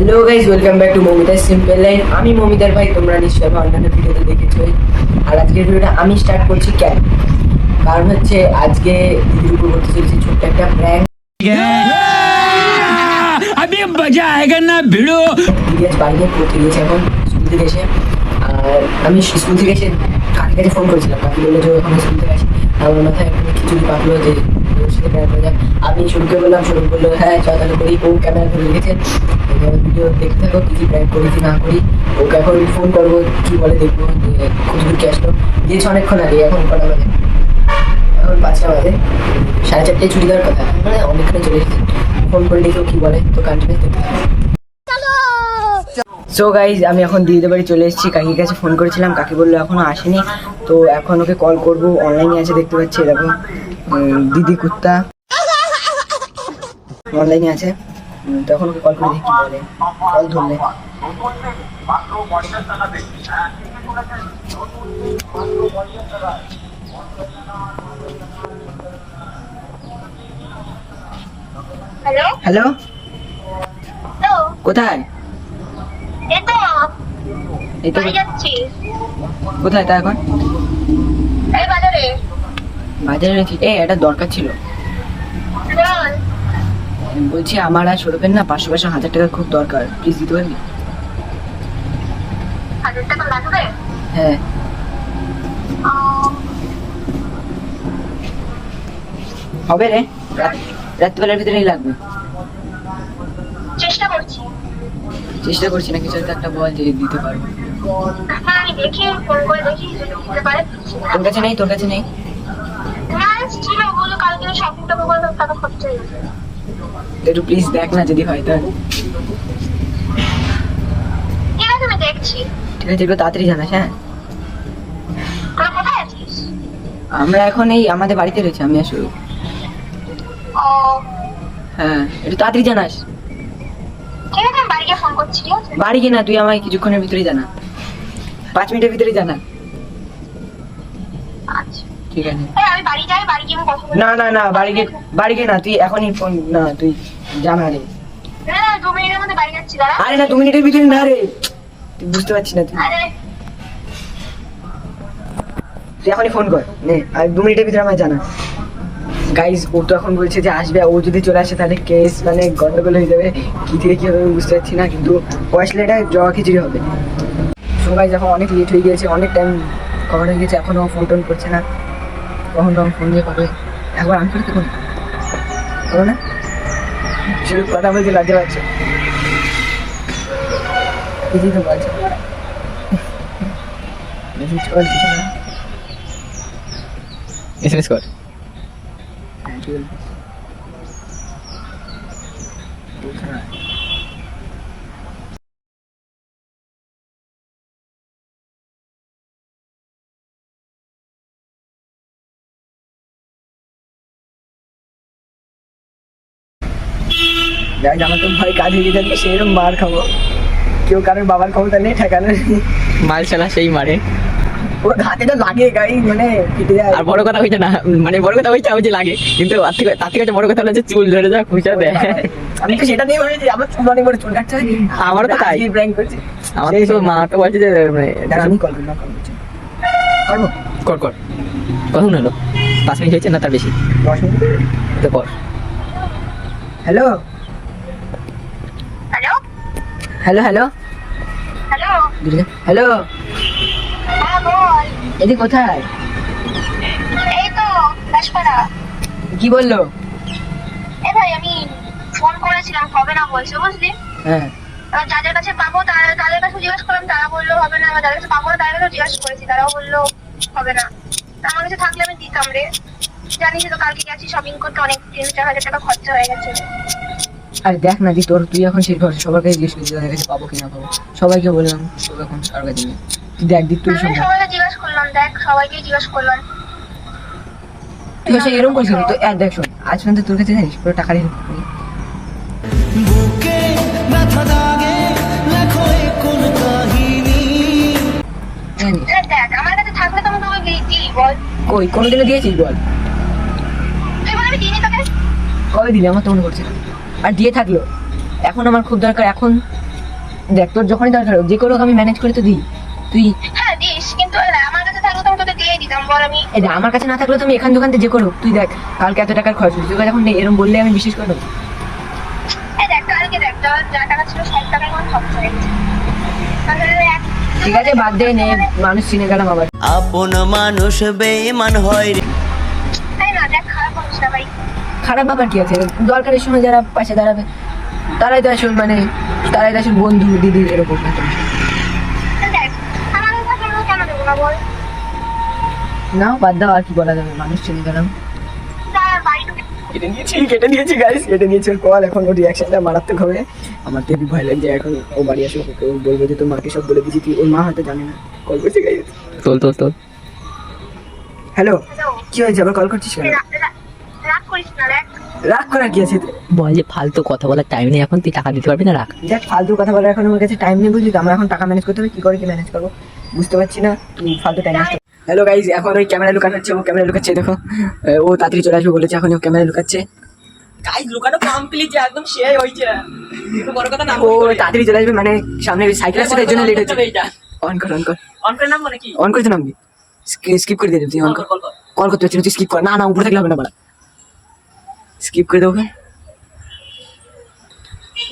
Hello guys welcome back to Mamita simple line আমি মমিতার ভাই তোমরা নিশ্চয়ই অন্যান্য ভিডিওতে দেখেছ। আর আজকের ভিডিওটা আমি স্টার্ট করছি কেন? কারণ হচ্ছে আজকে দিদির উপর করতে চলেছি ছোট্ট একটা প্র্যাঙ্ক আমি মজা আয়েগা না ভিডিও দিদি বাইরে পড়তে গিয়েছে এখন স্কুল থেকে এসে। আর আমি স্কুল থেকে এসে কাকে কাছে ফোন করেছিলাম। কাকি বলল যে ওখানে স্কুল থেকে আসি আমার মাথায় কিছু পাতলো যে আমি শুরুকে বললাম শুরু বলল হ্যাঁ চল তাহলে করি। ও ক্যামেরা করে রেখেছে। ভিডিও দেখতে থাকো কি কি করি কি না করি। ওকে এখন ফোন করব, কি বলে দেখব খুচরো কি আসলো। দিয়েছে অনেকক্ষণ আগে, এখন কটা বাজে? এখন পাঁচটা বাজে। সাড়ে চারটায় ছুটি দেওয়ার কথা। মানে অনেকক্ষণ চলে এসেছে। ফোন করে দেখো কি বলে, তো কন্টিনিউ দেখতে থাকো। সো গাইজ আমি এখন দিদিদের বাড়ি চলে এসেছি। কাকির কাছে ফোন করেছিলাম। কাকি বলল, এখনও আসেনি। তো এখন ওকে কল করব। অনলাইনে আছে, দেখতে পাচ্ছি এরকম। দিদি কুত্তা। অনলাইনে আছে। তখন ওকে কল করে দেখি কি বলে। কল ধরলে। হ্যালো কোথায়? এই তো কোথায় তা এখন? বাজারে। বাজারে রেখে এটা দরকার ছিল। বলছি আমার আর সৌরভের না পাঁচশো পাঁচশো হাজার টাকা খুব দরকার প্লিজ দিতে পারবি? হ্যাঁ। হবে রে রাত- রাত্রিবেলার ভিতরেই লাগবে। চেষ্টা করছি। চেষ্টা করছি না কিছু একটা বল যে দিতে পারব। হ্যাঁ। তোর কাছে নেই তোর কাছে নেই। কালকে শপিং টপিং করে টাকা খরচ হয়ে গেছে একটু প্লিজ দেখ না যদি হয় তাহলে। ঠিক আছে আমি দেখছি। ঠিক আছে একটু তাড়াতাড়ি জানাস হ্যাঁ? আমরা এখন এই আমাদের বাড়িতে রয়েছি আমি আসলে হ্যাঁ একটু তাড়াতাড়ি জানাস। বাড়ি গিয়ে না তুই আমায় কিছুক্ষণের ভিতরেই জানা। পাঁচ মিনিটের ভিতরেই জানা। ঠিক আছে। না না না বাড়ি গিয়ে বাড়ি গিয়ে না তুই এখনই ফোন না তুই জানা রে। না আরে না দু মিনিটের ভিতরে না রে। বুঝতে পারছিস না তুই। তুই এখনই ফোন কর নে আর দু মিনিটের ভিতরে আমায় জানা। গাইজ ও তো এখন বলছে যে আসবে ও যদি চলে আসে তাহলে কেস মানে গন্ডগোল হয়ে যাবে। কি থেকে কি হবে বুঝতে পারছি না কিন্তু আসলে এটা জবা খিচুড়ি হবে। সো গাইজ এখন অনেক লেট হয়ে গিয়েছে অনেক টাইম কভার হয়ে গেছে এখনও ফোন টোন করছে না। কখন তখন ফোন দিয়ে পাবে একবার করতে কোন করো না? শুধু কথা বলতে লজ্জা পাচ্ছে কিছুই তো বলছে। মেসেজ কর কিছু না। এসএমএস কর। আমার তো ভয় কাজ হয়ে সেরকম মার খাব। কেউ কারোর বাবার ক্ষমতা নেই মাল চালা সেই মারে। ওর হাতে তো লাগে গাড়ি মানে কেটে যায়। আর বড় কথা হইছে না মানে বড় কথা হইছে আমি যে লাগে কিন্তু তার থেকে তার থেকে বড় কথা চুল ধরে যা খুঁজা দেয়। আমি তো সেটা নিয়ে ভাবছি আমার চুল অনেক বড় চুল কাটছে। আমারও তো তাই। করছে। আমার তো মা তো বলছে যে মানে আমি কল করি কর। কর কখন হলো। পাঁচ মিনিট হয়েছে না তার বেশি? দশ মিনিট তো কর। Hello? Hello hello hello hello হ্যাঁ এদি কোথায়? এই তো দাসপাড়া। কি বলল? এ ভাই আমি ফোন করেছিলাম হবে না বলছে বুঝলি? হ্যাঁ। যাদের কাছে পাবো তারা- তাদের কাছে জিজ্ঞাসা করলাম তারা বলল হবে না যাদের কাছে পাবো তাদের কাছে জিজ্ঞাসা করেছি তারাও বলল হবে না। আমার কাছে থাকলে আমি দিতাম রে। জানিস তো কালকে গেছি শপিং করতে অনেক তিন চার হাজার টাকা খরচা হয়ে গেছে। আরে দেখ না দি তোর তুই এখন সেই ঘর সবার কাছে জিজ্ঞেস করছিস তাদের কাছে পাবো কি না পাবো। সবাইকে বললাম তোর এখন কারোর কাছে নেই দেখ দিক তুই সবাইকে জিজ্ঞাসা করলাম দেখ সবাইকে জিজ্ঞাসা করলাম। তুই এরকম করছিস তো এক দেখ শোন আজ পর্যন্ত তোর কাছে জানিস পুরো টাকা রেখে বুকে ব্যথা দাগে লেখো এ কোন কাহিনী জানিস এ দেখ আমার কাছে থাকলে তো আমি তোকে দিই বল। কই কোনোদিনও দিয়েছিস বল? তুই বলে আমি দিইনি তোকে? কবে দিলি? আমার তো মনে করছে না। আর দিয়ে থাকল। এখন আমার খুব দরকার এখন দেখ তোর যখনই দরকার হোক যে হোক আমি ম্যানেজ করে তো দিই। তুই হ্যাঁ দিস কিন্তু আমার কাছে থাকলে তো আমি তোকে দিয়ে দিতাম বল আমি। এই দেখ, আমার কাছে না থাকলে তো আমি এখান দোকান থেকে যে করো তুই দেখ কালকে এত টাকার খরচ হয়েছে। যখন নেই, এরকম বললে আমি বিশ্বাস করব। এই দেখ কালকে দেখ যা যা টাকা ছিল সব টাকাই আমার খরচ হয়ে গেছে। ঠিক আছে বাদ দে নে মানুষ চিনে গেলাম আবার। আপন মানুষ বেমান হয় রে। না দেখ খারাপ হচ্ছে না ভাই। খারাপ ব্যাপার কি আছে? দরকারের সময় যারা পাশে দাঁড়াবে তারাই তো আসল মানে তারাই তো আসল বন্ধু দিদি এরকম না বাদ দাও আর কি বলা যাবে? মানুষ চিনে গেলাম। কেটে নিয়েছি কেটে নিয়েছি গাইস কেটে নিয়েছি। কল এখন ওর রিয়াকশনটা মারাত্মক হবে। আমার তো ভয় লাগছে এখন ও বাড়ি আসবে ওকে ও বলবে যে তোর মাকে সব বলে দিয়েছি তুই ওর মা হয়তো জানে না। কল করছে গাইস তোল তোল তোল। হ্যালো হ্যালো কি হয়েছে? আবার কল করছিস কেন? রাগ রাগ করার কি আছে? বল যে ফালতু কথা বলার টাইম নেই এখন তুই টাকা দিতে পারবি না রাখ। দেখ ফালতু কথা বলার এখন আমার কাছে টাইম নেই বুঝলি তো আমার এখন টাকা ম্যানেজ করতে হবে কি করে কি ম্যানেজ করব? বুঝতে পারছি না তুই ফালতু টাইম হ্যালো গাইজ এখন ওই ক্যামেরা লুকাচ্ছে ও ক্যামেরা লুকাচ্ছে দেখো। ও তাড়াতাড়ি চলে আসবে বলেছে এখন ও ক্যামেরা লুকাচ্ছে। গাইস লুকানো কমপ্লিট একদম শেয়ার হইছে একটু বড় কথা না ও তাড়াতাড়ি চলে আসবে মানে সামনে সাইকেল আসছে জন্য লেট হচ্ছে। অন কর অন কর। অন করে নাম নাকি? অন করেছে নামবি। স্কিপ করে দিয়ে দেবো অন কর। কল কর। কল করতে তুই স্কিপ কর। না না উপরে থাকলে হবে না বাড়া। স্কিপ করে দেবো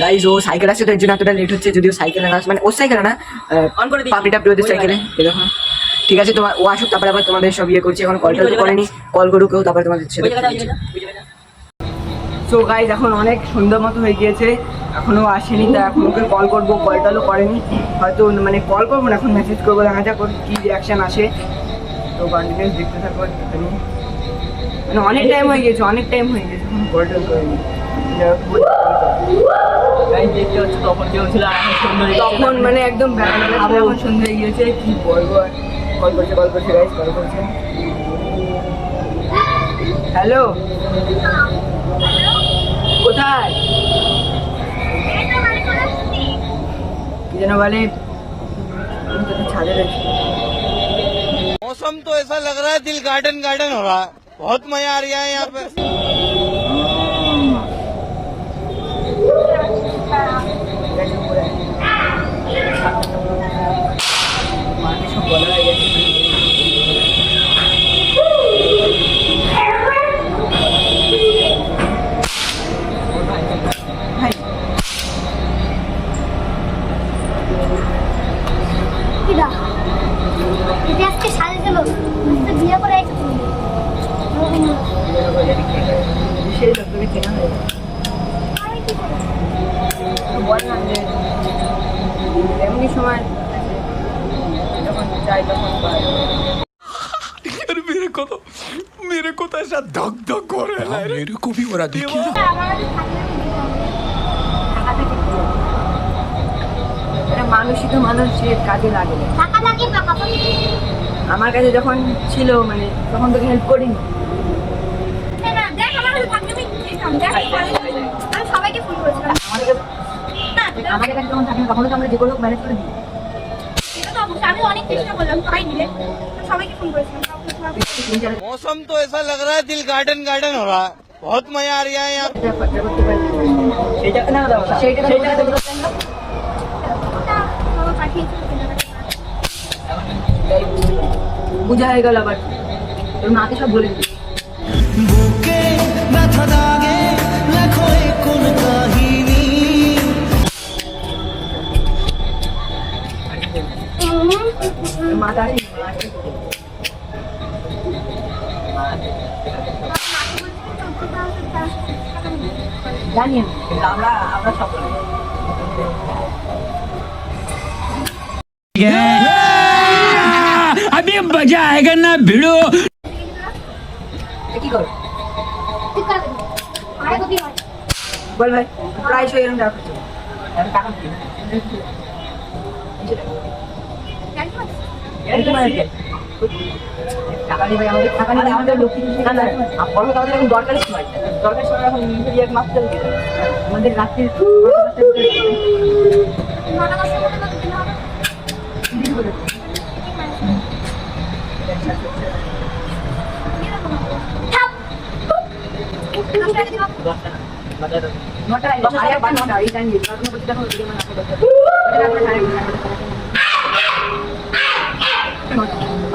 গাইজ ও সাইকেল আসছে তো এর জন্য এতটা লেট হচ্ছে যদিও সাইকেল না মানে ওর সাইকেল না On করে দিচ্ছি। পাপড়িটা প্রিয়দের সাইকেলে এই দেখো। ঠিক আছে তোমার ও আসুক তারপরে আবার তোমাদের সব ইয়ে করছি এখন কলটা তো করেনি কল করুক ও তারপরে তোমাদের সাথে সো গাইজ এখন অনেক সুন্দর মতো হয়ে গিয়েছে এখনও আসেনি তা এখন ওকে কল করব কলটালও করেনি হয়তো মানে কল করব না এখন মেসেজ করব দেখা যাক ওর কী রিয়াকশান আসে। তো কন্টিনিউস দেখতে থাকব মানে অনেক টাইম হয়ে গেছে অনেক টাইম হয়ে গেছে এখন কল টল করেনি গাইস দেখতে হচ্ছে তখন যে হচ্ছিল আর এখন সুন্দর তখন মানে একদম ব্যাপারটা ছিল, এখন সন্ধ্যে হয়ে গিয়েছে কি বলবো আর কল করছে কল করছে গাইজ কল করছে হ্যালো কোথায় এই তো বাড়ি চলে এসেছি কি যেন বলে আমি তো ছাদে রয়েছি मौसम तो ऐसा लग रहा है दिल गार्डन गार्डन हो रहा है बहुत मज़ा आ रहा है यहाँ पे Let's. এমনি সময় যখন চাই তখন পাই यार मेरे को तो मेरे को तो ऐसा धक धक हो रहा है मेरे को भी हो रहा देखिए ना আমার কাছে থাকলে আমি দিতাম। টাকাটা দিতাম। এটা মানুষই তো মানুষের কাজে লাগে না। টাকা লাগে টাকা পাবি আমার কাছে যখন ছিল মানে তখন তোকে হেল্প করিনি আমি দিতাম। দেখ, আমি সবাইকে ফোন করেছিলাম আমার কাছে না, দেখ, আমাদের কাছে যখন থাকে না, তখন তো আমরা যে কোনো ম্যানেজ করে দিই এটা তো অবশ্যই আমি অনেক চেষ্টা করলাম সবাই মিলে আমি সবাইকে ফোন করেছিলাম কাউকে সবাইকে তিন চার मौसम तो ऐसा लग रहा है दिल गार्डन गार्डन हो रहा है बहुत मजा आ रहा है यहाँ पे হাজার খরচা করতে পারি সেইটা না দাও সেইটা তো সেইটা বলতে তো পারি। ওটা বাবা পাঠিয়েছিল কেনাকাটা করার। বোঝা হয়ে গেল আবার তোর মাকে সব বলে দিই বুকে ব্যথা জানি আমি। কিন্তু আমরা আমরা সব করি। अभी मजा आएगा ना भिड़ो এ কি কর ঠিক আছে আরে কত হয় বল ভাই প্রায়শই এরকম টাকা টাকা দিয়ে ভাই আমাদের টাকা নিয়ে আমাদের লক্ষ্মী না না বড় কথা এখন দরকারের সময় দরকারের সময় এখন এক মাস চলবে আমাদের রাত্রি নটা। নটা নটা এই টাইম নটা বলতে দেখো যদি আমার নাকে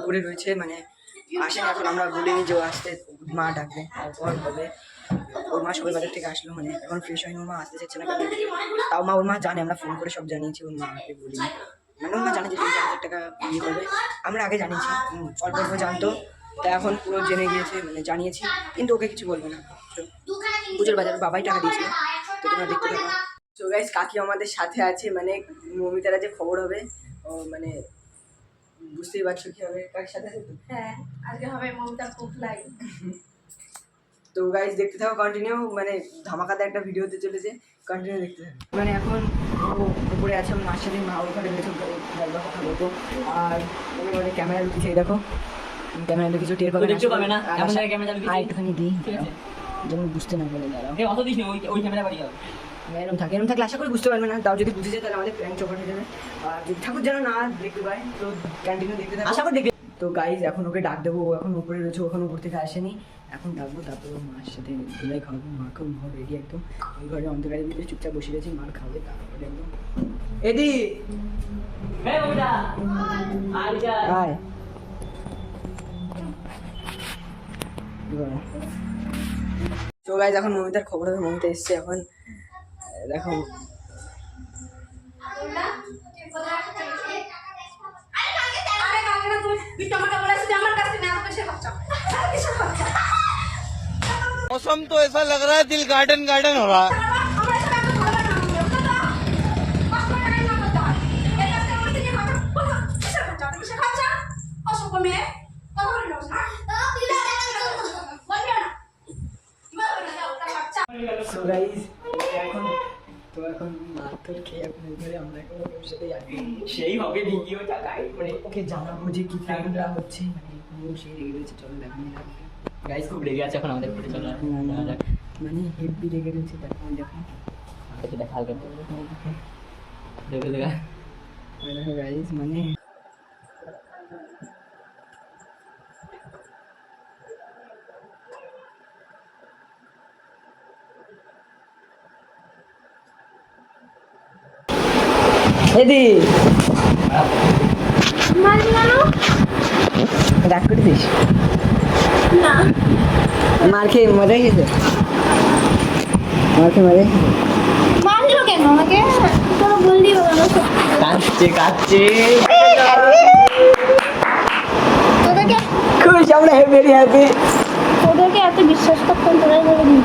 উপরে রয়েছে মানে আসেন এখন আমরা বলিনি যে আসতে, মা ডাকবে, তারপর হবে ওর মা সবাই বাজার থেকে আসলো মানে এখন ফ্রেশ হয়নি, ওর মা আসতে চাচ্ছে না তাও মা, ওর মা জানে, আমরা ফোন করে সব জানিয়েছি, ওর মাকে বলিনি। মানে ওর মা জানে যে তিন চার হাজার টাকা ইয়ে করবে। আমরা আগে জানিয়েছি অল্প অল্প জানতো, তা এখন পুরো জেনে গিয়েছে মানে জানিয়েছি, কিন্তু ওকে কিছু বলবে না। পুজোর বাজার বাবাই টাকা দিয়েছিল, তো তোমরা দেখতে থাকো তো গাইস কাকি আমাদের সাথে আছে মানে মমিতারা যে খবর হবে ও মানে বুঝতেই পারছ কি হবে কার সাথে? হ্যাঁ আজকে হবে মমতার খুব তো গাইস দেখতে থাকো কন্টিনিউ মানে ধামাকাতে একটা ভিডিও হতে চলেছে কন্টিনিউ দেখতে থাকো। মানে এখন উপরে আছে মার সাথে মা ওইখানে রয়েছে কথা বলব। আর মানে ক্যামেরা লুকিয়েছে এই দেখো। ক্যামেরা কিছু টের পাবে না, একটুখানি দিই। ঠিক আছে। যেমন বুঝতে না পারে দাঁড়াও এই অত দিস ওই ওই ক্যামেরা বাড়ি যাবে এরকম থাকে এরকম থাকলে আশা করি বুঝতে পারবে না। তাও যদি বুঝে যায় তাহলে আমাদের প্র্যাঙ্ক চোখা হয়ে যাবে। আর যদি ঠাকুর যেন না দেখতে পায় তো কন্টিনিউ দেখতে থাকো। আশা করি দেখবে। তো গাইজ এখন ওকে ডাক দেবো। ও এখন উপরে রয়েছে ওখানে উপর থেকে আসেনি। এখন ডাকবো তারপর মার সাথে ধুলাই খাওয়াবো। মাকে ঘর রেডি একদম। ওই ঘরে অন্ধকারের ভিতরে চুপচাপ বসে রয়েছে মার খাবে তারপরে একদম। এদি! আয়। তো গাইজ এখন মমিতার খবর হবে মমিতা এসছে এখন আহ, দেখো मौसम तो ऐसा लग रहा है दिल गार्डन गार्डन हो रहा है সো গাইজ এখন তো এখন মারধর খেয়ে ওই ঘরে আমরা এখন ওর সাথে যাচ্ছি সেই হবে ভিডিওটা গাই মানে ওকে জানাব যে কি প্ল্যানটা হচ্ছে। মানে পুরো সেই রেগে রয়েছে চলো দেখো গাইস খুব রেগে আছে এখন আমাদের উপরে চলো। দেখা মানে হেভি রেগে রয়েছে দেখো দেখো দেখা হালকা। দেখে দেখা। দেখো গাইজ মানে এদি মারলি কেন রাগ করেছিস? না। মার খেয়ে মজা গেছে। মার খেয়ে মজা গেছে। কেন আমাকে? বললি কাঁদছে কাঁদছে। খুশ আমরা ভেরি হ্যাপি তোদেরকে এত বিশ্বাস করতাম তোরাই বলে দিবি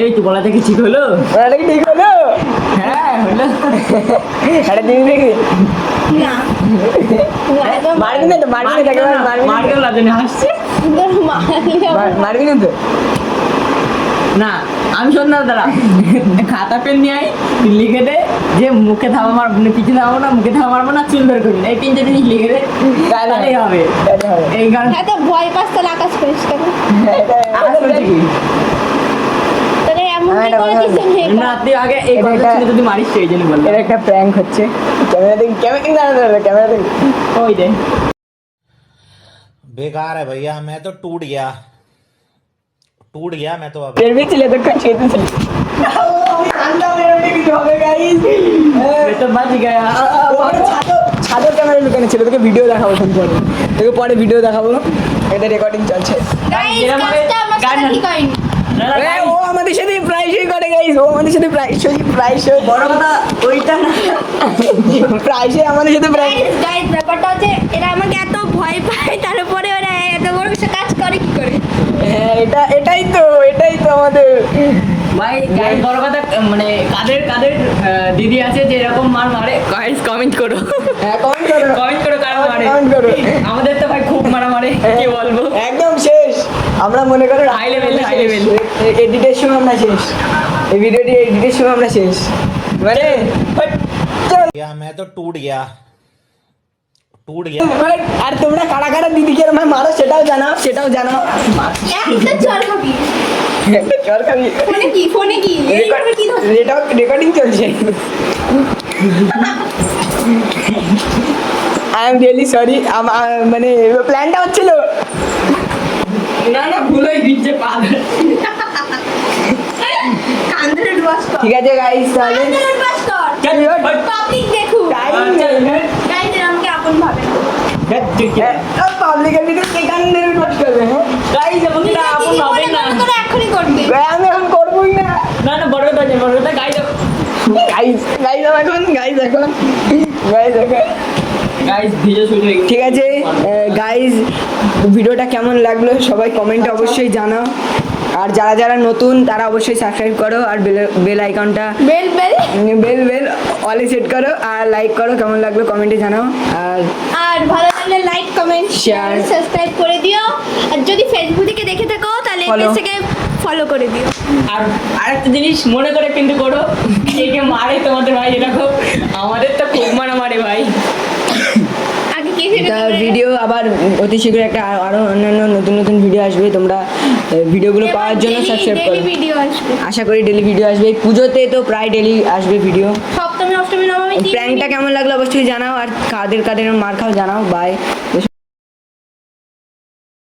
এই তো বলা থেকে ঠিক হলো? কি ঠিক হলো? এটা দিবি দেখি না মারবি না তো মারবি না মারবি না হাসছে মারবি না তো না আমি শোন না দাঁড়া খাতা পেন নিয়ে আই লিখে দে যে মুখে থামা মার মানে পিঠে থামাবো না মুখে থামা মারবো না চুল বের করবি না এই তিনটে জিনিস লিখে দে তাহলেই হবে এই গান ভয় পাস তাহলে আকাশ কেন আকাশ করছে কি তোকে এমন হ্যাঁ, কি এটা করেছিস কথা যে না তুই আগে এই এটা কথা একটা- শুনে যদি মারিস সেই জন্য বলবো এর একটা প্র্যাঙ্ক হচ্ছে ক্যামেরা দেখি ক্যামেরা দেখি দাঁড়া দাঁড়া ক্যামেরা দেখি ওই দে बेकार है भैया मैं तो टूट गया टूट गया मैं तो अब টেরবি ছিল তো কোন ছেড়ে ছিল জানতাম এরকম কিছু হবে গাইস मैं तो बच गया ছাদর ক্যামেরা লুকানো ছিল তোকে ভিডিও দেখাবো ফোন করে তোকে পরে ভিডিও দেখাবো এটা রেকর্ডিং চলছে গাইস যেরকম ভাবে কাজটা আমার গান সাথে ঠিক হয়নি না, না, এ, guys, ও আমাদের সাথে প্রাইসই করে গাইস ও আমাদের সাথে প্রাইসই প্রাইসই বড় কথা ওইটা না। প্রাইসই আমাদের সাথে প্রাইস গাইস গাইস ব্যাপারটা হচ্ছে এরা আমাকে এত ভয় পায় তারপরে ওরা এত বড় কিছু কাজ করে কি করে? হ্যাঁ এটা এটাই তো এটাই তো আমাদের। ভাই গাইস বড় কথা মানে কাদের কাদের দিদি আছে যে এরকম মার মারে? গাইস কমেন্ট করো। হ্যাঁ কমেন্ট করো। কমেন্ট করো কারা মারে? করো। আমাদের তো ভাই খুব মারা মারে কি বলব? একদম শেষ আমরা মনে করো High level, high level. এডিটের সময় আমরা শেষ এই ভিডিওটি এডিটের সময় আমরা শেষ মানে गया मैं तो टूट गया टूट गया মানে আর তোমরা কারা কারা দিদিকে এরম মারো সেটাও জানাও সেটাও জানাও একটা চল খাবি চল খাবি ফোনে কি ফোনে কি এইভাবে কি ধর রেকর্ডিং চলছে আই এম রিয়েলি সরি মানে প্ল্যানটা হচ্ছিল না না ভুল হয়ে গিয়েছে কান্দরে কর। ঠিক আছে গাইস তাহলে কান্দরে ডুয়াস কর। পাবলিক দেখু টাইম নেই। গাইজ আমাকে আপন ভাবে পাবলিকের ভিতরে সেখানে নেমে নোট করবে হ্যাঁ? গাইস আমাকে আপন হবে না। এখনই করবে। আমি এখন করবোই না। না না বড় কথা বড় কথা গাইড গাইস গাইস এখন গাইস এখন। গাইস এখন। ঠিক আছে গাইজ ভিডিওটা কেমন লাগল সবাই কমেন্টে অবশ্যই জানাও। আর যারা যারা নতুন তারা অবশ্যই সাবস্ক্রাইব করো আর বেল বেল আইকনটা বেল বেল বেল বেল অলে সেট করো আর লাইক করো কেমন লাগল কমেন্টে জানাও। আর আর ভালো লাগলে লাইক কমেন্ট শেয়ার সাবস্ক্রাইব করে দিও। আর যদি ফেসবুক থেকে দেখে থাকো তাহলে. পেজটাকে ফলো করে দিও। আর আরেকটা জিনিস মনে করে কিন্তু করো কে কে মারে তোমাদের ভাই এরকম। আমাদের তো খুব মারা মারে ভাই। তা ভিডিও আবার অতি শীঘ্রই একটা আরও আরও অন্যান্য নতুন নতুন ভিডিও আসবে। তোমরা ভিডিওগুলো পাওয়ার জন্য সাবস্ক্রাইব করো। ভিডিও আসবে। আশা করি ডেলি ভিডিও আসবে। পুজোতে তো প্রায় ডেলি আসবে ভিডিও সপ্তমী অষ্টমী নবমী প্র্যাঙ্কটা কেমন লাগল অবশ্যই জানাও। আর কাদের কাদের মার খাও জানাও। বাই